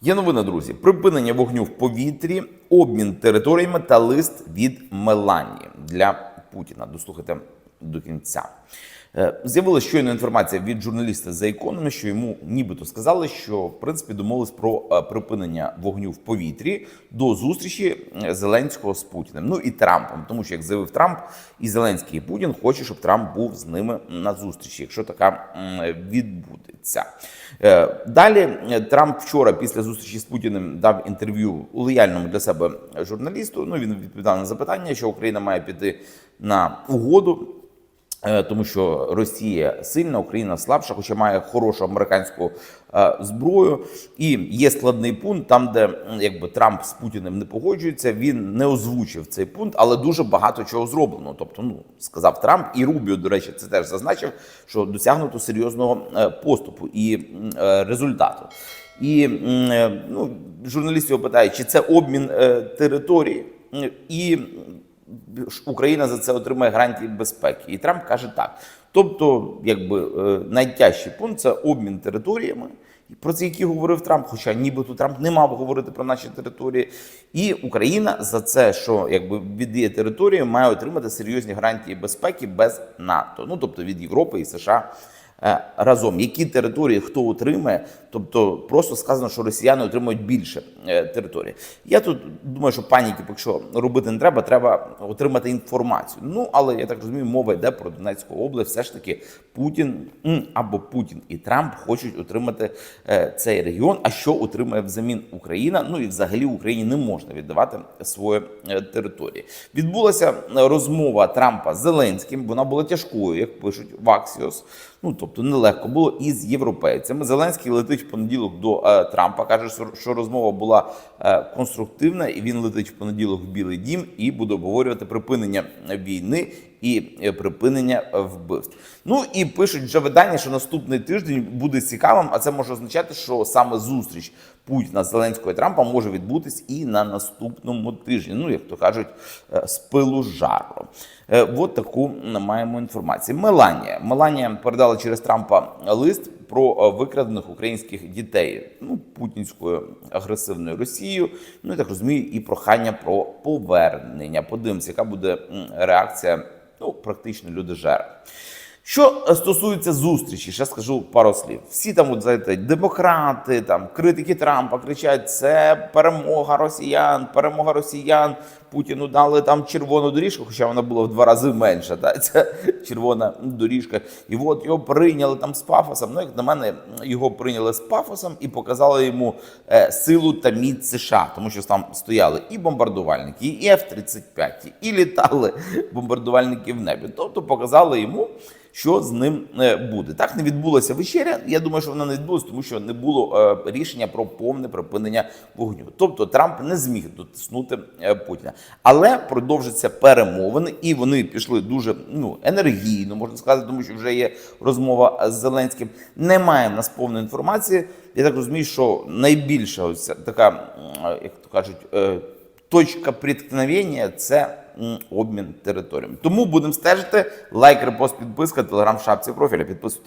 Є новина, друзі. Припинення вогню в повітрі, обмін територіями та лист від Меланії для Путіна. Дослухайте до кінця. Е, З'явилася щойно інформація від журналіста за економі, що йому нібито сказали, що в принципі домовились про е, припинення вогню в повітрі до зустрічі е, Зеленського з Путіним. Ну і Трампом, тому що як заявив Трамп, і Зеленський і Путін хоче, щоб Трамп був з ними на зустрічі, якщо така відбудеться. Далі Трамп вчора після зустрічі з Путіним дав інтерв'ю лояльному для себе журналісту. Ну він відповідав на запитання, що Україна має піти на угоду. Е, Тому що Росія сильна, Україна слабша, хоча має хорошу американську е, зброю. І є складний пункт, там, де якби Трамп з Путіним не погоджується, він не озвучив цей пункт, але дуже багато чого зроблено. Тобто, ну сказав Трамп і Рубіо, до речі, це теж зазначив, що досягнуто серйозного е, поступу і результату. І ну, журналіст його чи це обмін території, і Україна за це отримає гарантії безпеки. І Трамп каже так. Тобто, якби е, найтяжчий пункт це обмін територіями. Про це які говорив Трамп, хоча нібито Трамп не мав говорити про наші території, і Україна за це, що якби віддає територію, має отримати серйозні гарантії безпеки без НАТО. Ну тобто від Європи і США разом. Які території хто отримає? Тобто просто сказано, що росіяни отримують більше е, території. Я тут думаю, що паніки, поки що робити не треба, треба отримати інформацію. Ну але я так розумію, мова йде про Донецьку область. Все ж таки Путін або Путін і Трамп хочуть отримати е, цей регіон. А що отримає взамін Україна? Ну і взагалі Україні не можна віддавати свої е, території. Відбулася розмова Трампа з Зеленським. Вона була тяжкою, як пишуть в Axios. Ну тобто нелегко було із європейцями. Зеленський летить в понеділок до е, Трампа. каже, що, розмова була е, конструктивна, і він летить в понеділок в Білий Дім і буде обговорювати припинення війни і е, припинення вбивств. Ну і пишуть вже видання, що наступний тиждень буде цікавим, а це може означати, що саме зустріч Путіна, Зеленського і Трампа може відбутись і на наступному тижні. Ну, як то кажуть, е, з пилу жару. Е, От таку маємо інформацію. Меланія. Меланія передала через Трампа лист про викрадених українських дітей ну, путінською агресивною Росією. Ну і так розумію, і прохання про повернення. Подивимося, яка буде реакція ну, практично люди жертв. Що стосується зустрічі, ще скажу пару слів. Всі там, от, знаєте, демократи, там критики Трампа кричать: це перемога росіян, перемога росіян. Путіну дали там червону доріжку, хоча вона була в два рази менша. Та ця червона доріжка. І от його прийняли там з пафосом. Ну, як на мене, його прийняли з пафосом і показали йому е, силу та міць США, тому що там стояли і бомбардувальники, і F-35, і літали бомбардувальники в небі. Тобто показали йому що з ним е, буде. Так не відбулася вечеря. Я думаю, що вона не відбулася, тому що не було е, рішення про повне припинення вогню. Тобто Трамп не зміг дотиснути Путіна, але продовжаться перемовини, і вони пішли дуже ну енергійно, можна сказати, тому що вже є розмова з Зеленським. Немає в нас повної інформації. Я так розумію, що найбільша ось така, як то кажуть, е, точка приткновення це обмін територіями. Тому будемо стежити. Лайк, репост, підписка, телеграм шапці профіля. Підписуйтесь.